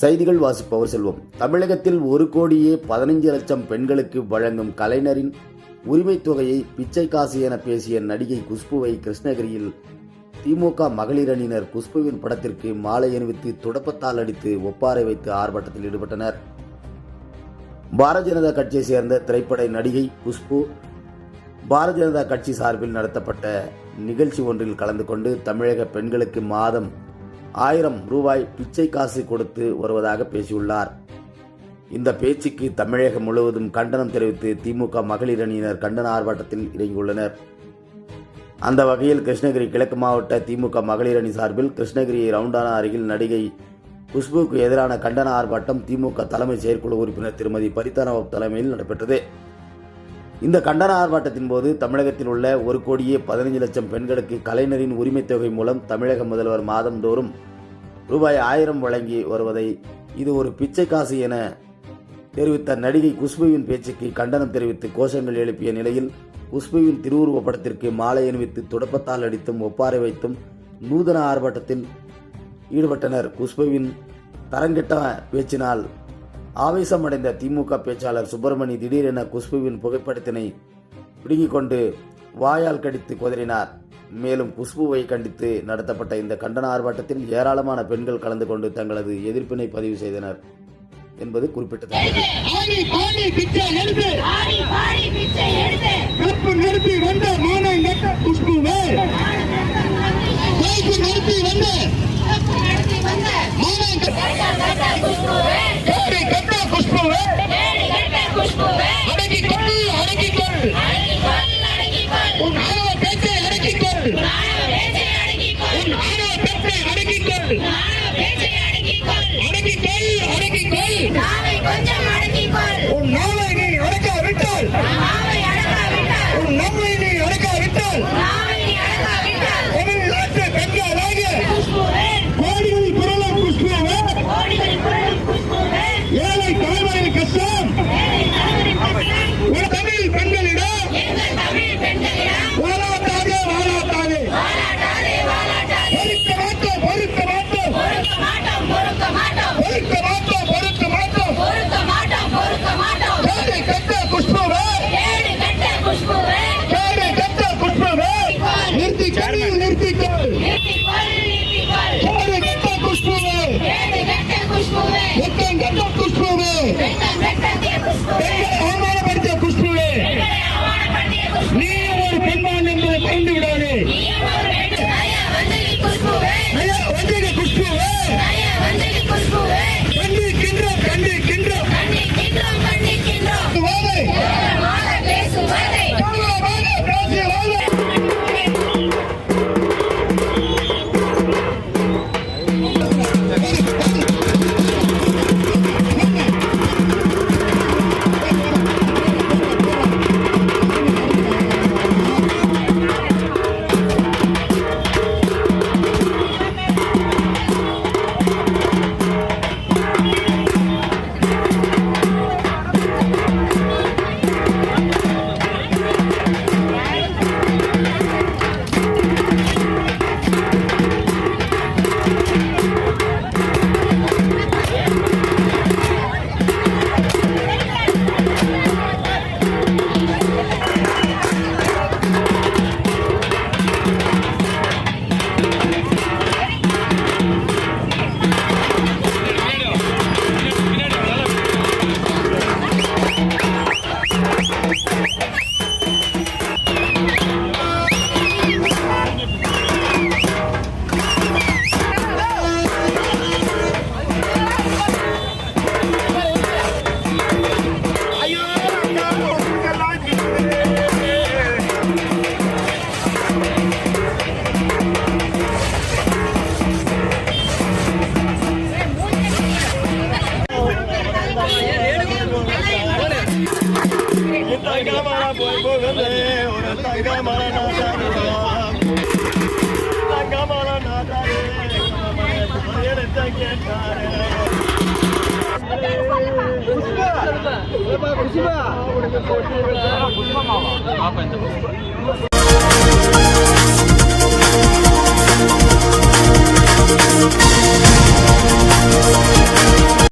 செய்திகள் வாசிப்பவர் செல்வம். தமிழகத்தில் ஒரு கோடியே பதினைஞ்சு லட்சம் பெண்களுக்கு வழங்கும் கலைஞரின் உரிமைத் தொகையை பிச்சை காசு என பேசிய நடிகை குஷ்புவை கிருஷ்ணகிரியில் திமுக மகளிர் அணியினர் குஷ்புவின் படத்திற்கு மாலை அணிவித்து துடப்பத்தால் அடித்து ஒப்பாரை வைத்து ஆர்ப்பாட்டத்தில் ஈடுபட்டனர். பாரதிய ஜனதா கட்சியை சேர்ந்த திரைப்பட நடிகை குஷ்பு பாரதிய ஜனதா கட்சி சார்பில் நடத்தப்பட்ட நிகழ்ச்சி ஒன்றில் கலந்து கொண்டு தமிழக பெண்களுக்கு மாதம் ஆயிரம் ரூபாய் பிச்சை காசு கொடுத்து வருவதாக பேசியுள்ளார். இந்த பேச்சுக்கு தமிழகம் முழுவதும் கண்டனம் தெரிவித்து திமுக மகளிர் அணியினர் கண்டன ஆர்ப்பாட்டத்தில் இறங்கியுள்ளனர். அந்த வகையில் கிருஷ்ணகிரி கிழக்கு மாவட்ட திமுக மகளிர் அணி சார்பில் கிருஷ்ணகிரி ரவுண்டானா அருகில் நடிகை குஷ்புவுக்கு எதிரான கண்டன ஆர்ப்பாட்டம் திமுக தலைமை செயற்குழு உறுப்பினர் திருமதி பரிதானவப் தலைமையில் நடைபெற்றது. இந்த கண்டன ஆர்ப்பாட்டத்தின் போது தமிழகத்தில் உள்ள ஒரு கோடியே பதினைஞ்சு லட்சம் பெண்களுக்கு கலைஞரின் உரிமைத் தொகை மூலம் தமிழக முதல்வர் மாதந்தோறும் ரூபாய் ஆயிரம் வழங்கி வருவதை இது ஒரு பிச்சை காசு என தெரிவித்த நடிகை குஷ்புவின் பேச்சுக்கு கண்டனம் தெரிவித்து கோஷங்கள் எழுப்பிய நிலையில் குஷ்புவின் திருவுருவ படத்திற்கு மாலை அணிவித்து துடப்பத்தால் அடித்தும் ஒப்பாரை வைத்தும் நூதன ஆர்ப்பாட்டத்தில் ஈடுபட்டனர். குஷ்புவின் தரங்கெட்ட பேச்சினால் ஆவேசமடைந்த திமுக பேச்சாளர் சுப்பிரமணி திடீரென குஷ்புவின் புகைப்படத்தினை பிடுங்கிக் கொண்டு வாயால் கடித்து குதறினார். மேலும் குஷ்புவை கண்டித்து நடத்தப்பட்ட இந்த கண்டன ஆர்ப்பாட்டத்தில் ஏராளமான பெண்கள் கலந்து கொண்டு தங்களது எதிர்ப்பினை பதிவு செய்தனர் என்பது குறிப்பிட்டத்தக்கது Feliz. Get them, get them, get them, get them, get them, get them, get them, get them, get them, get them, get them, get them, get them, get them, தங்கமழை போய் போகுது ஒரு தங்கமழை தங்கமழை புஷ்பா புஷ்பா பாப்பா இந்த புஷ்பா.